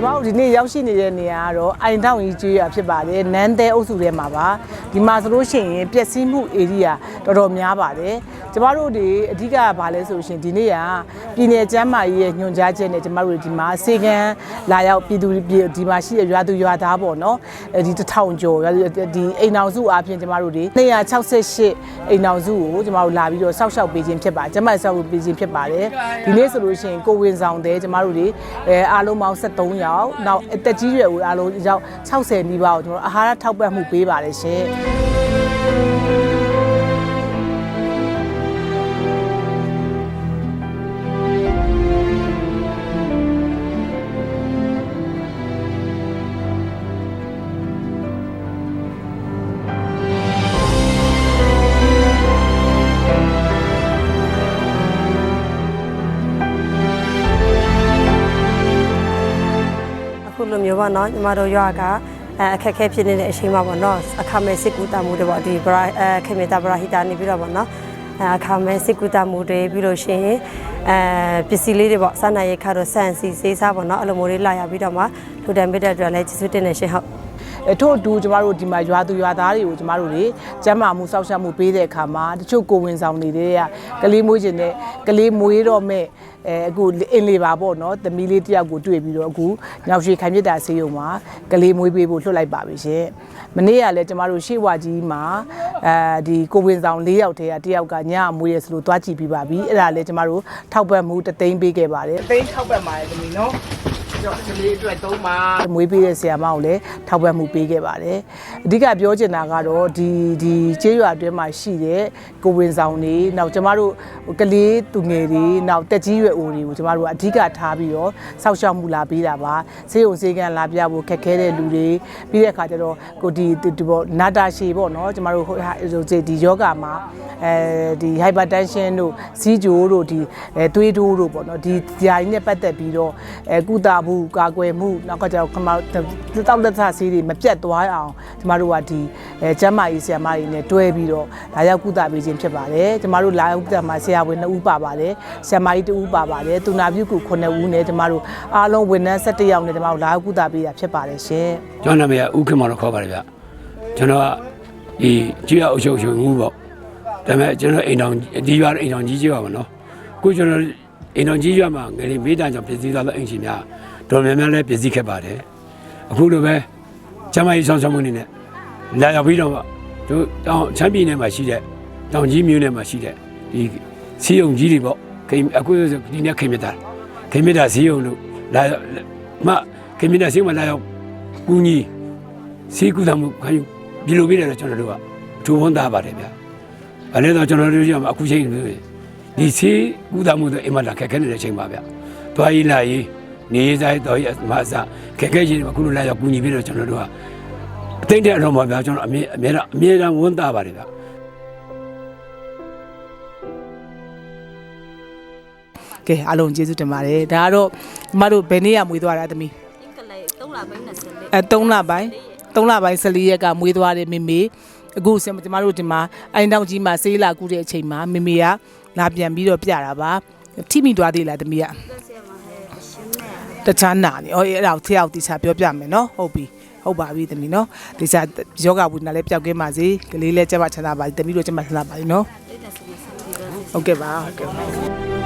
ဒီနေ့ရောက်ရှိနေတဲ့နေရာကတော့အိုင်တောင်ကြီးကျွေးရဖြစ်ပါတယ်နန်းတဲ့အုပ်စုထဲမှာပါဒီမှာဆိုလို့ရှိရင်ပျက်စီးမှု area တော်တော်များပါတယ်ကျမတို့တွေအဓိကကဘာလဲဆိုလို့ရှိရင်ဒီနေ့ကပြည်내ကျမ်းမာရေးရဲ့ညွှန်ကြားချက်နဲ့ကျမတို့ဒီမှာစေကန်းလာရောက်ပြည်သူပြည်ဒီမှာရှိတဲ့ရွာသူရွာသားပေါ့နော်အဲဒီတစ်ထောင်ကျော်ဒီအိမ်အောင်စုအားဖြင့်ကျမတို့တွေ268အိမ်အောင်စုကိုကျမတို့လာပြီးတော့စောက်ရှောက်ပေးခြင်းဖြစ်ပါကျမစောက်ပေးခြင်းဖြစ်ပါတယ်ဒီနေ့ဆိုလို့ရှိရင်ကိုဝင်ဆောင်တဲ့ကျမတို့တွေအဲအားလုံးပေါင်း73ယောက်နောက်အသက်ကြီးရွယ်ဦးအားလုံးရောက်60နီးပါးကိုကျွန်တော်တို့အာဟာရထောက်ပံ့မှုပေးပါတယ်ရှင် အခုလိုမျိုးပေါ့နော်ညီမတို့ရွာကအဲအခက်အခဲဖြစ်နေတဲ့အချိန်မှာပေါ့နော်အခမဲ့စစ်ကူတမှုတွေပေါ့ဒီဘရာအဲခေမေတာဘရာဟီတာနေပြီးတော့ပေါ့နော်အဲအခမဲ့စစ်ကူတမှုတွေပြီးလို့ရှိရင် အဲပစ္စည်းလေးတွေပေါ့စနိုင်ရိတ်ခါတော့ဆန်စီစေးစားပေါ့နော်အဲ့လိုမျိုးလေးလာရပြီးတော့မှလူတန်ပစ်တဲ့အတွက်လည်းကျေးဇူးတင်နေရှင်ဟုတ်အဲထို့အတူကျမတို့ဒီမှာရွာသူရွာသားတွေကိုကျမတို့တွေကျမ်းမာမှုစောင့်ရှောက်မှုပေးတဲ့အခါမှာတချို့ကိုဝင်ဆောင်နေတဲ့ကကလေးမွေးခြင်းနဲ့ကလေးမွေးတော့မဲ့အဲအခုအင်းလေးပါပေါ့နော်သမီးလေးတယောက်ကိုတွေ့ပြီးတော့အခုညောင်ရွှေခိုင်မြတ်တာဆေးရုံမှာကလေးမွေးပေးဖို့လွှတ်လိုက်ပါပြီရှင်မနေ့ကလည်းကျမတို့ရှေ့ဝါကြီးမှာအဲဒီကိုဝင်ဆောင်၄ယောက်တည်းကတယောက်ကညအမွေးရဆိုလို့တွားကြည့်ပြီးပါပြီအဲ့ဒါလည်းကျမတို့ထောက်ပံ့မှုတသိန်းပေးခဲ့ပါတယ်တသိန်းထောက်ပံ့ပါတယ်သမီးနော် ကြောင့်ကလေးအတွက်သုံးပါမွေးပေးတဲ့ဆရာမကိုလည်းထောက်ပံ့မှုပေးခဲ့ပါတယ်အဓိကပြောချင်တာကတော့ဒီဒီကျေးရွာအတွင်းမှာရှိတဲ့ကိုဝင်ဆောင်တွေနောက်ကျမတို့ကလေးသူငယ်တွေနောက်တက်ကြီးရွယ်အိုတွေကိုကျမတို့ကအဓိကထားပြီးတော့စောက်ရှောက်မှုလာပေးတာပါဆေးရုံဆေးကန်းလာပြဖို့ခက်ခဲတဲ့လူတွေပြီးတဲ့အခါကျတော့ကိုဒီဒီပေါ့နာတာရှည်ပေါ့နော်ကျမတို့ဟိုဒီယောဂမှာအဲဒီ hypertension တို့စီးကြိုတို့ဒီအဲသွေးတိုးတို့ပေါ့နော်ဒီဓာတ်ကြီးနဲ့ပတ်သက်ပြီးတော့အဲကုသမှုကာကွယ်မှုနောက်ကကျတော့ခမတောက်လက်သဆေးတွေမပြတ်သွားအောင်ကျမတို့ကဒီအဲကျမ်းမာရေးဆရာမတွေနဲ့တွဲပြီးတော့လာရောက်ကုသပေးခြင်းဖြစ်ပါတယ်ကျမတို့လာရောက်ကုသမှာဆရာဝန်2ဦးပါပါတယ်ဆရာမကြီး2ဦးပါပါတယ်သူနာပြုကူ9ဦးနဲ့ကျမတို့အားလုံးဝန်ထမ်း17ယောက်နဲ့ကျမတို့လာရောက်ကုသပေးတာဖြစ်ပါတယ်ရှင်ကျွန်တော်နာမည်ကဦးခင်မောင်တော့ခေါ်ပါတယ်ဗျကျွန်တော်ကဒီကြည့်ရအုပ်ချုပ်ချုပ်ငူးပေါ့ဒါပေမဲ့ကျွန်တော်အိမ်တော်ဒီရွာအိမ်တော်ကြီးကြီးပါမနော်အခုကျွန်တော်အိမ်တော်ကြီးရွာမှာငယ်လေးမေးတန်းကြောင့်ပြည်စည်းသွားတဲ့အိမ်ရှင်များ တော်များများလည်းပြည်စည်းခဲ့ပါတယ်အခုလိုပဲကျမကြီးဆောင်ဆောင်မှုနေနဲ့လာရောက်ပြီးတော့တို့တောင်ချမ်းပြည်နယ်မှာရှိတဲ့တောင်ကြီးမြို့နယ်မှာရှိတဲ့ဒီစီယုံကြီးတွေပေါ့ခိမ်အခုဒီနေ့ခိမ်မြတာခိမ်မြတာစီယုံလို့လာမခိမ်မြတာစီယုံမှာလာရောက်ကူညီစီကူသမှုခံယူဒီလိုပြတယ်ကျွန်တော်တို့ကအထူးဝန်သားပါတယ်ဗျာ။အဲဒါတော့ကျွန်တော်တို့ရမှာအခုချိန်ဒီစီကူသမှုတွေအမှန်တခက်ခဲနေတဲ့အချိန်ပါဗျာ။တွားရေးလာရေး နေစားတော့ရမအစခက်ခဲချင်းအခုလိုလာရောက်ကူညီပြီးတော့ကျွန်တော်တို့ကအသိတဲ့အတော့မှာဗျာကျွန်တော်အမြဲအမြဲအမြဲတမ်းဝန်သားပါတယ်ဗျာ။ကဲအားလုံးကျေးဇူးတင်ပါတယ်ဒါကတော့ကျမတို့ဘယ်နေ့ကမွေးသွားတာသမီးအင်္ဂလိပ်3လပိုင်း24အဲ3လပိုင်း3လပိုင်း14ရက်ကမွေးသွားတယ်မေမေအခုဆင်ကျမတို့ဒီမှာအိုင်တောင်ကြီးမှာဆေးလာကူတဲ့အချိန်မှာမေမေကလာပြန်ပြီးတော့ပြတာပါထိမိသွားသေးလားသမီးက တခြားနာနေဩအဲ့ဒါကိုထည့်အောင်တိချာပြောပြမယ်နော်ဟုတ်ပြီဟုတ်ပါပြီသမီးနော်ဒီစားယောဂဝိနာလည်းပျောက်ကင်းပါစေကလေးလည်းကျမချမ်းသာပါစေသမီးတို့ကျမချမ်းသာပါစေနော်တိတ်တက်စီစီဒီတော့ဟုတ်ကဲ့ပါဟုတ်ကဲ့ပါ